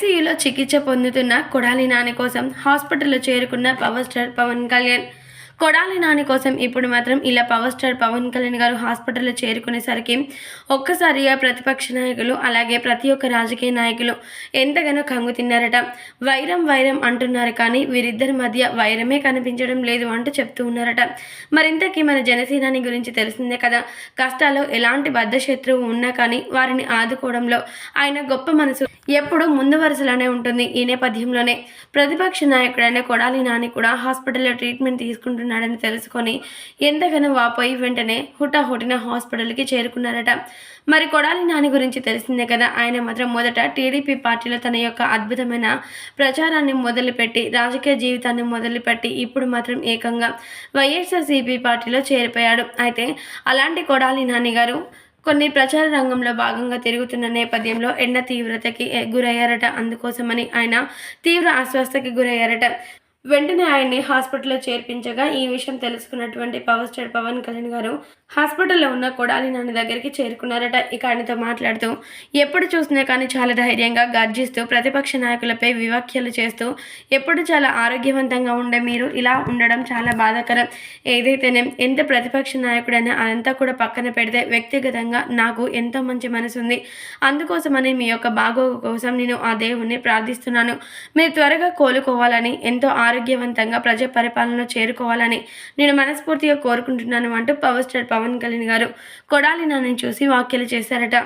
ఐసీయూలో చికిత్స పొందుతున్న కొడాలి నాని కోసం హాస్పిటల్లో చేరుకున్న పవర్ స్టార్ పవన్ కళ్యాణ్. కొడాలి నాని కోసం ఇప్పుడు మాత్రం ఇలా పవర్ స్టార్ పవన్ కళ్యాణ్ గారు హాస్పిటల్లో చేరుకునేసరికి ఒక్కసారిగా ప్రతిపక్ష నాయకులు అలాగే ప్రతి ఒక్క రాజకీయ నాయకులు ఎంతగానో కంగు తిన్నారట. వైరం వైరం అంటున్నారు కానీ వీరిద్దరి మధ్య వైరమే కనిపించడం లేదు అంటూ చెప్తూ ఉన్నారట. మరింతకీ మన జనసేనాని గురించి తెలిసిందే కదా. కష్టాల్లో ఎలాంటి బద్ధ శత్రువు ఉన్నా కానీ వారిని ఆదుకోవడంలో ఆయన గొప్ప మనసు ఎప్పుడూ ముందు వరుసలోనే ఉంటుంది. ఈ నేపథ్యంలోనే ప్రతిపక్ష నాయకుడైన కొడాలి నాని కూడా హాస్పిటల్లో ట్రీట్మెంట్ ఉన్నాడని తెలుసుకొని ఎంతగానో వాపోయి వెంటనే హుటాహుటిన హాస్పిటల్కి చేరుకున్నారట. మరి కొడాలి నాని గురించి తెలిసిందే కదా ఆయన మాత్రం మొదట టీడీపీ పార్టీలో తన యొక్క అద్భుతమైన ప్రచారాన్ని మొదలుపెట్టి రాజకీయ జీవితాన్ని మొదలుపెట్టి ఇప్పుడు మాత్రం ఏకంగా వైఎస్ఆర్సీపీ పార్టీలో చేరిపోయాడు. అయితే అలాంటి కొడాలి నాని గారు కొన్ని ప్రచార రంగంలో భాగంగా తిరుగుతున్న నేపథ్యంలో ఎండ తీవ్రతకి గురయ్యారట. అందుకోసమని ఆయన తీవ్ర అస్వస్థకి గురయ్యారట. వెంటనే ఆయన్ని హాస్పిటల్లో చేర్పించగా ఈ విషయం తెలుసుకున్నటువంటి పవర్ స్టార్ పవన్ కళ్యాణ్ గారు హాస్పిటల్లో ఉన్న కొడాలి నాన్న దగ్గరికి చేరుకున్నారట. ఇక ఆయనతో మాట్లాడుతూ ఎప్పుడు చూసినా కానీ చాలా ధైర్యంగా గర్జిస్తూ ప్రతిపక్ష నాయకులపై వివాఖ్యలు చేస్తూ ఎప్పుడు చాలా ఆరోగ్యవంతంగా ఉండే మీరు ఇలా ఉండడం చాలా బాధాకరం. ఏదైతేనే ఎంత ప్రతిపక్ష నాయకుడైనా అదంతా కూడా పక్కన పెడితే వ్యక్తిగతంగా నాకు ఎంతో మంచి మనసు ఉంది అందుకోసమని మీ యొక్క బాగోగు కోసం నేను ఆ దేవుణ్ణి ప్రార్థిస్తున్నాను. మీరు త్వరగా కోలుకోవాలని ఎంతో ఆరోగ్యవంతంగా ప్రజా పరిపాలనలో చేరుకోవాలని నేను మనస్ఫూర్తిగా కోరుకుంటున్నాను అంటూ పవర్ స్టార్ పవన్ కళ్యాణ్ గారు కొడాలి నాని చూసి వ్యాఖ్యలు చేశారట.